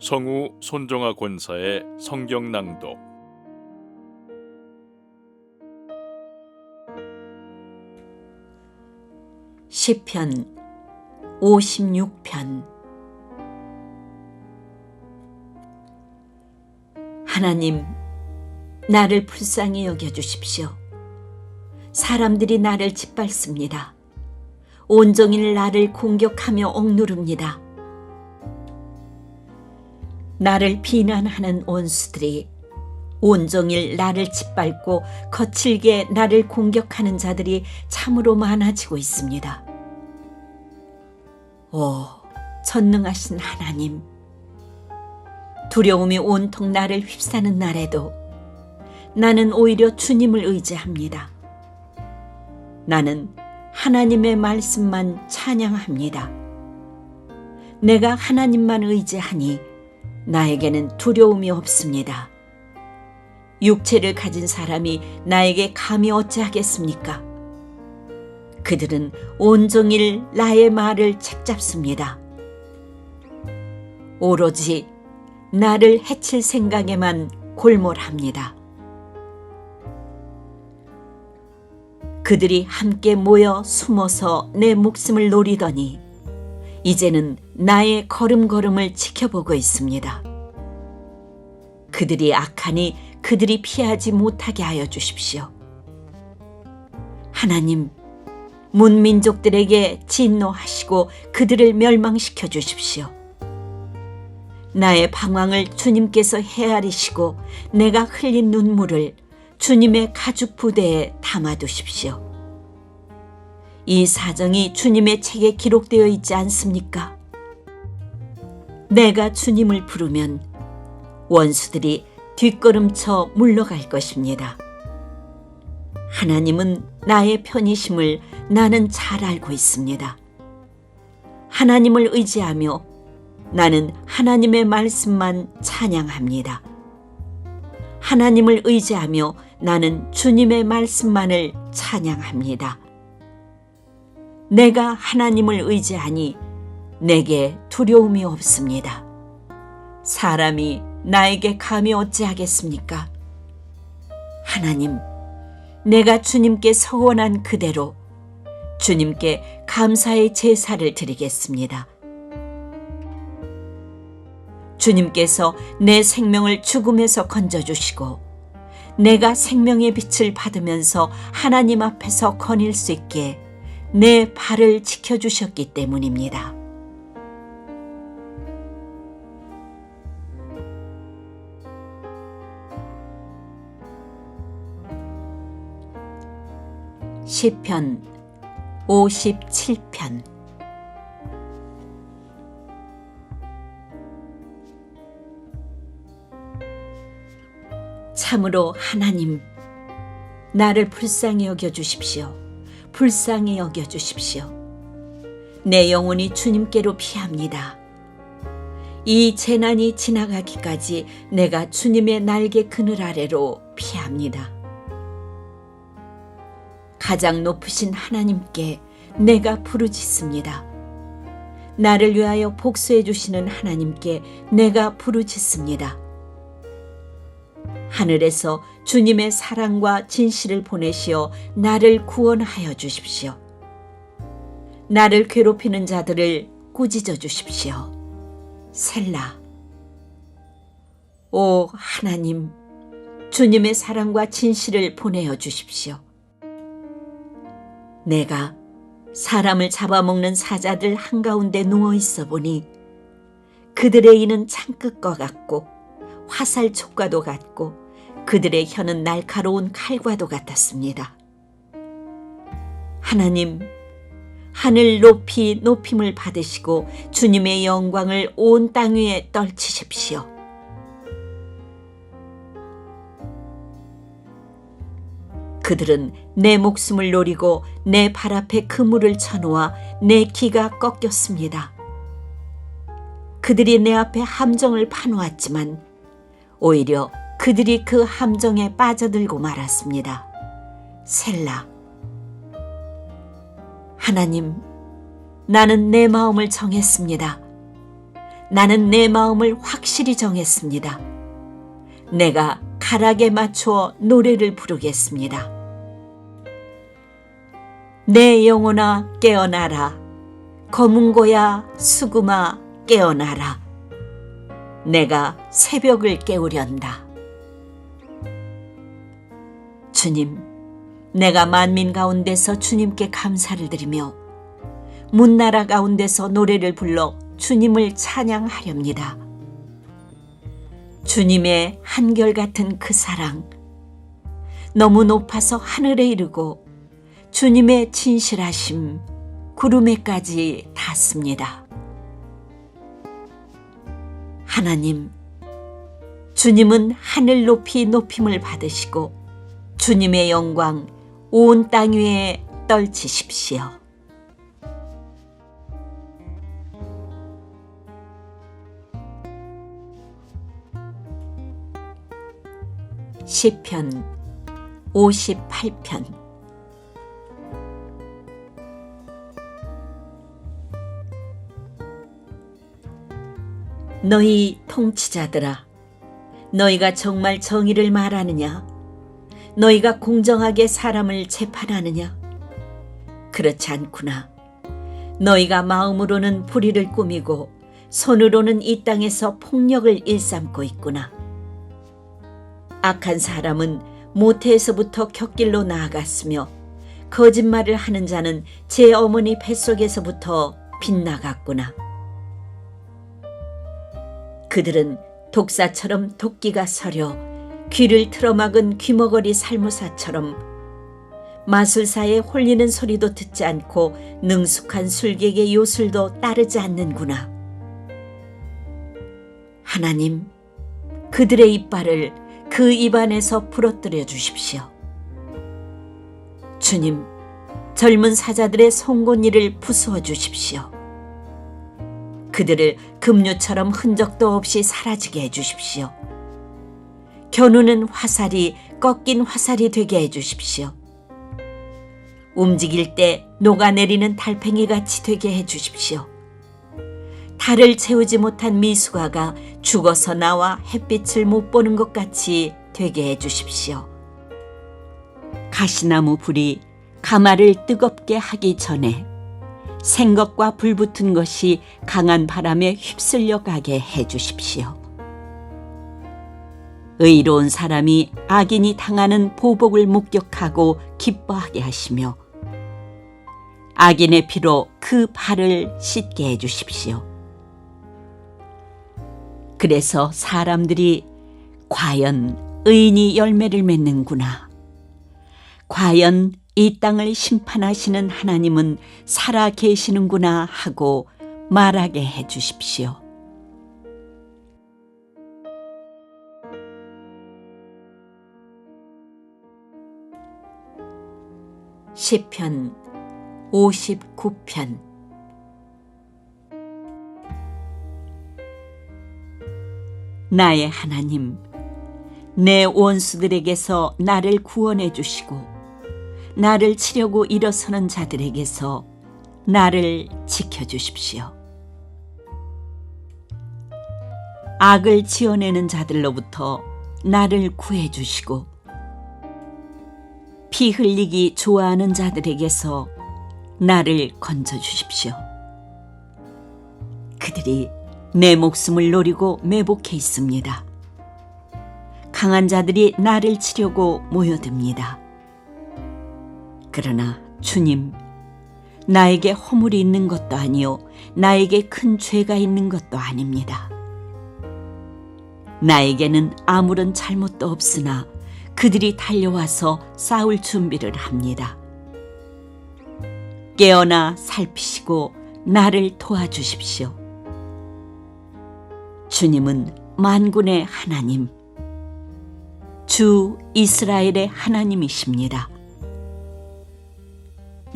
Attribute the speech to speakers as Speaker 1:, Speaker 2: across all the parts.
Speaker 1: 성우 손정아 권사의 성경 낭독
Speaker 2: 시편 56편 하나님 나를 불쌍히 여겨 주십시오. 사람들이 나를 짓밟습니다. 온종일 나를 공격하며 억누릅니다. 나를 비난하는 원수들이 온종일 나를 짓밟고 거칠게 나를 공격하는 자들이 참으로 많아지고 있습니다. 오, 전능하신 하나님. 두려움이 온통 나를 휩싸는 날에도 나는 오히려 주님을 의지합니다. 나는 하나님의 말씀만 찬양합니다. 내가 하나님만 의지하니 나에게는 두려움이 없습니다. 육체를 가진 사람이 나에게 감히 어찌하겠습니까? 그들은 온종일 나의 말을 책잡습니다. 오로지 나를 해칠 생각에만 골몰합니다. 그들이 함께 모여 숨어서 내 목숨을 노리더니 이제는 나의 걸음걸음을 지켜보고 있습니다. 그들이 악하니 그들이 피하지 못하게 하여 주십시오. 하나님, 문민족들에게 진노하시고 그들을 멸망시켜 주십시오. 나의 방황을 주님께서 헤아리시고 내가 흘린 눈물을 주님의 가죽 부대에 담아두십시오. 이 사정이 주님의 책에 기록되어 있지 않습니까? 내가 주님을 부르면 원수들이 뒷걸음쳐 물러갈 것입니다. 하나님은 나의 편이심을 나는 잘 알고 있습니다. 하나님을 의지하며 나는 하나님의 말씀만 찬양합니다. 하나님을 의지하며 나는 주님의 말씀만을 찬양합니다. 내가 하나님을 의지하니 내게 두려움이 없습니다. 사람이 나에게 감히 어찌하겠습니까? 하나님, 내가 주님께 서원한 그대로 주님께 감사의 제사를 드리겠습니다. 주님께서 내 생명을 죽음에서 건져주시고 내가 생명의 빛을 받으면서 하나님 앞에서 거닐 수 있게 내 발을 지켜주셨기 때문입니다. 시편 57편 참으로 하나님 나를 불쌍히 여겨 주십시오. 불쌍히 여겨 주십시오. 내 영혼이 주님께로 피합니다. 이 재난이 지나가기까지 내가 주님의 날개 그늘 아래로 피합니다. 가장 높으신 하나님께 내가 부르짖습니다. 나를 위하여 복수해 주시는 하나님께 내가 부르짖습니다. 하늘에서 주님의 사랑과 진실을 보내시어 나를 구원하여 주십시오. 나를 괴롭히는 자들을 꾸짖어 주십시오. 셀라. 오 하나님, 주님의 사랑과 진실을 보내어 주십시오. 내가 사람을 잡아먹는 사자들 한가운데 누워 있어 보니 그들의 이는 창끝과 같고 화살 촉과도 같고 그들의 혀는 날카로운 칼과도 같았습니다. 하나님, 하늘 높이 높임을 받으시고 주님의 영광을 온 땅 위에 떨치십시오. 그들은 내 목숨을 노리고 내 발 앞에 그물을 쳐놓아 내 기가 꺾였습니다. 그들이 내 앞에 함정을 파놓았지만 오히려 그들이 그 함정에 빠져들고 말았습니다. 셀라. 하나님, 나는 내 마음을 정했습니다. 나는 내 마음을 확실히 정했습니다. 내가 가락에 맞추어 노래를 부르겠습니다. 내 영혼아 깨어나라. 검은고야 수금아 깨어나라. 내가 새벽을 깨우련다. 주님, 내가 만민 가운데서 주님께 감사를 드리며 문나라 가운데서 노래를 불러 주님을 찬양하렵니다. 주님의 한결같은 그 사랑, 너무 높아서 하늘에 이르고 주님의 진실하심, 구름에까지 닿습니다. 하나님, 주님은 하늘 높이 높임을 받으시고 주님의 영광 온 땅 위에 떨치십시오. 시편 58편 너희 통치자들아 너희가 정말 정의를 말하느냐? 너희가 공정하게 사람을 재판하느냐? 그렇지 않구나. 너희가 마음으로는 불의를 꾸미고 손으로는 이 땅에서 폭력을 일삼고 있구나. 악한 사람은 모태에서부터 곁길로 나아갔으며 거짓말을 하는 자는 제 어머니 뱃속에서부터 빗나갔구나. 그들은 독사처럼 도끼가 서려 귀를 틀어막은 귀머거리 살무사처럼 마술사의 홀리는 소리도 듣지 않고 능숙한 술객의 요술도 따르지 않는구나. 하나님, 그들의 이빨을 그 입안에서 부러뜨려 주십시오. 주님, 젊은 사자들의 송곳니를 부수어 주십시오. 그들을 급류처럼 흔적도 없이 사라지게 해 주십시오. 겨누는 화살이 꺾인 화살이 되게 해 주십시오. 움직일 때 녹아내리는 달팽이 같이 되게 해 주십시오. 달을 채우지 못한 미숙아가 죽어서 나와 햇빛을 못 보는 것 같이 되게 해 주십시오. 가시나무 불이 가마를 뜨겁게 하기 전에 생것과 불붙은 것이 강한 바람에 휩쓸려 가게 해 주십시오. 의로운 사람이 악인이 당하는 보복을 목격하고 기뻐하게 하시며 악인의 피로 그 발을 씻게 해 주십시오. 그래서 사람들이 과연 의인이 열매를 맺는구나. 과연 이 땅을 심판하시는 하나님은 살아 계시는구나 하고 말하게 해 주십시오. 시편 59편 나의 하나님, 내 원수들에게서 나를 구원해 주시고, 나를 치려고 일어서는 자들에게서 나를 지켜 주십시오. 악을 지어내는 자들로부터 나를 구해 주시고, 피 흘리기 좋아하는 자들에게서 나를 건져 주십시오. 그들이 내 목숨을 노리고 매복해 있습니다. 강한 자들이 나를 치려고 모여듭니다. 그러나 주님, 나에게 허물이 있는 것도 아니요, 나에게 큰 죄가 있는 것도 아닙니다. 나에게는 아무런 잘못도 없으나 그들이 달려와서 싸울 준비를 합니다. 깨어나 살피시고 나를 도와주십시오. 주님은 만군의 하나님, 주 이스라엘의 하나님이십니다.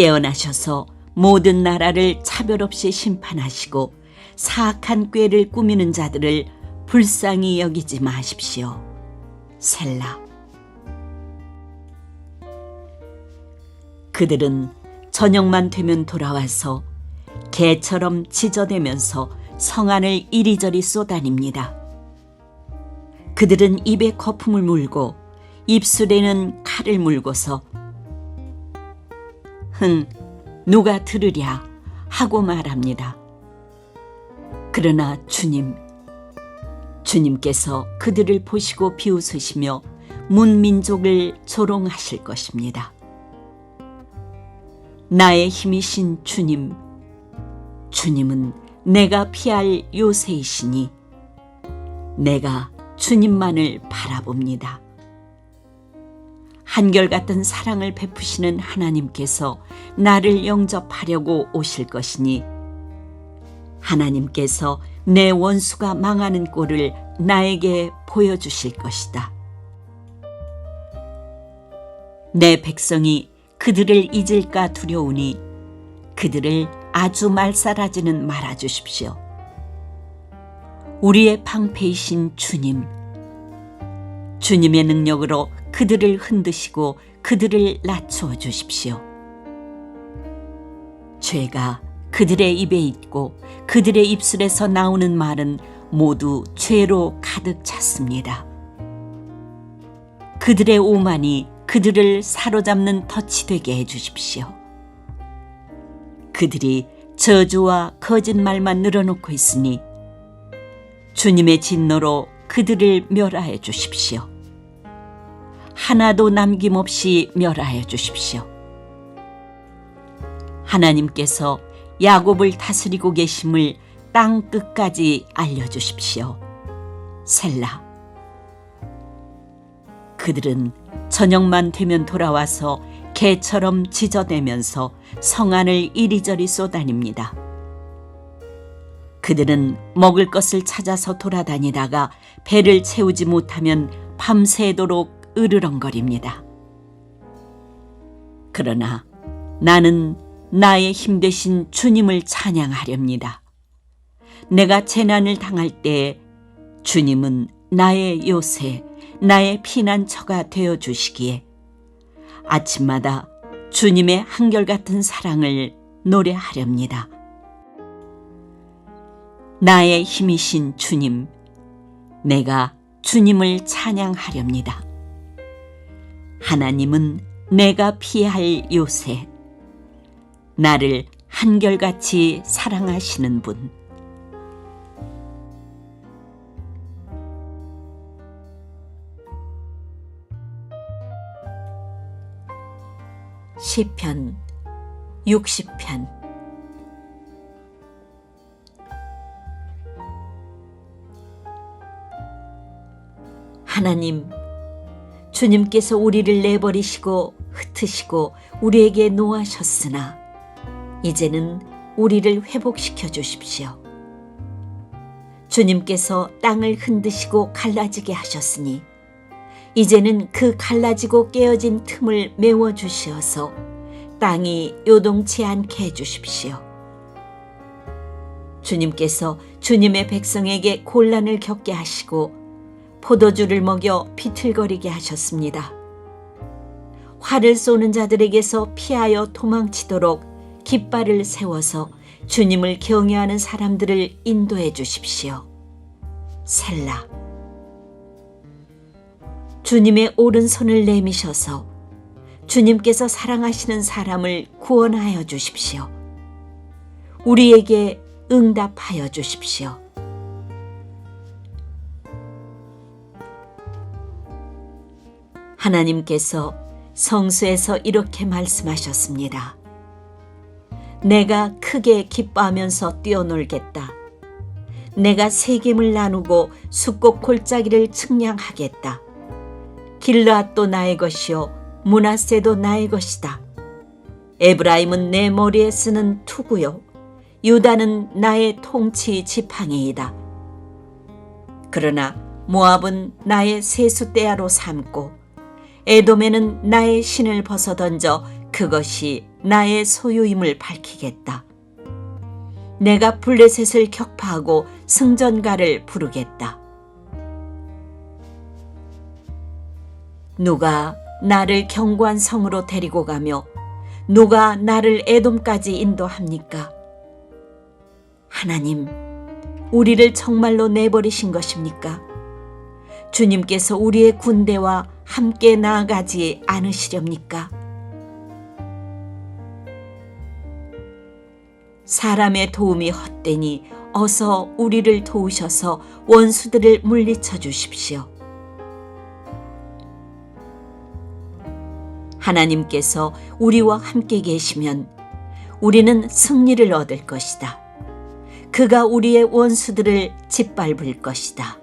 Speaker 2: 깨어나셔서 모든 나라를 차별 없이 심판하시고 사악한 꾀를 꾸미는 자들을 불쌍히 여기지 마십시오. 셀라. 그들은 저녁만 되면 돌아와서 개처럼 짖어대면서 성안을 이리저리 쏘다닙니다. 그들은 입에 거품을 물고 입술에는 칼을 물고서 흥 누가 들으랴 하고 말합니다. 그러나 주님 주님께서 그들을 보시고 비웃으시며 문민족을 조롱하실 것입니다. 나의 힘이신 주님, 주님은 내가 피할 요새이시니 내가 주님만을 바라봅니다. 한결같은 사랑을 베푸시는 하나님께서 나를 영접하려고 오실 것이니 하나님께서 내 원수가 망하는 꼴을 나에게 보여주실 것이다. 내 백성이 그들을 잊을까 두려우니 그들을 아주 말살하지는 말아 주십시오. 우리의 방패이신 주님, 주님의 능력으로 그들을 흔드시고 그들을 낮추어 주십시오. 죄가 그들의 입에 있고 그들의 입술에서 나오는 말은 모두 죄로 가득 찼습니다. 그들의 오만이 그들을 사로잡는 덫이 되게 해주십시오. 그들이 저주와 거짓말만 늘어놓고 있으니 주님의 진노로 그들을 멸하여 주십시오. 하나도 남김없이 멸하여 주십시오. 하나님께서 야곱을 다스리고 계심을 땅 끝까지 알려주십시오. 셀라. 그들은 저녁만 되면 돌아와서 개처럼 짖어대면서 성안을 이리저리 쏘다닙니다. 그들은 먹을 것을 찾아서 돌아다니다가 배를 채우지 못하면 밤새도록 으르렁거립니다. 그러나 나는 나의 힘 되신 주님을 찬양하렵니다. 내가 재난을 당할 때 주님은 나의 요새, 나의 피난처가 되어 주시기에 아침마다 주님의 한결같은 사랑을 노래하렵니다. 나의 힘이신 주님, 내가 주님을 찬양하렵니다. 하나님은 내가 피할 요새, 나를 한결같이 사랑하시는 분. 시편 60편 하나님 주님께서 우리를 내버리시고 흩으시고 우리에게 노하셨으나 이제는 우리를 회복시켜 주십시오. 주님께서 땅을 흔드시고 갈라지게 하셨으니 이제는 그 갈라지고 깨어진 틈을 메워 주시어서 땅이 요동치 않게 해 주십시오. 주님께서 주님의 백성에게 곤란을 겪게 하시고 포도주를 먹여 비틀거리게 하셨습니다. 활을 쏘는 자들에게서 피하여 도망치도록 깃발을 세워서 주님을 경외하는 사람들을 인도해 주십시오. 셀라. 주님의 오른손을 내미셔서 주님께서 사랑하시는 사람을 구원하여 주십시오. 우리에게 응답하여 주십시오. 하나님께서 성수에서 이렇게 말씀하셨습니다. 내가 크게 기뻐하면서 뛰어놀겠다. 내가 세겜을 나누고 숫곡 골짜기를 측량하겠다. 길르앗도 나의 것이요 문하세도 나의 것이다. 에브라임은 내 머리에 쓰는 투구요 유다는 나의 통치 지팡이이다. 그러나 모압은 나의 세수대야로 삼고 에돔에는 나의 신을 벗어던져 그것이 나의 소유임을 밝히겠다. 내가 블레셋을 격파하고 승전가를 부르겠다. 누가 나를 경고한 성으로 데리고 가며 누가 나를 에돔까지 인도합니까? 하나님, 우리를 정말로 내버리신 것입니까? 주님께서 우리의 군대와 함께 나아가지 않으시렵니까? 사람의 도움이 헛되니 어서 우리를 도우셔서 원수들을 물리쳐 주십시오. 하나님께서 우리와 함께 계시면 우리는 승리를 얻을 것이다. 그가 우리의 원수들을 짓밟을 것이다.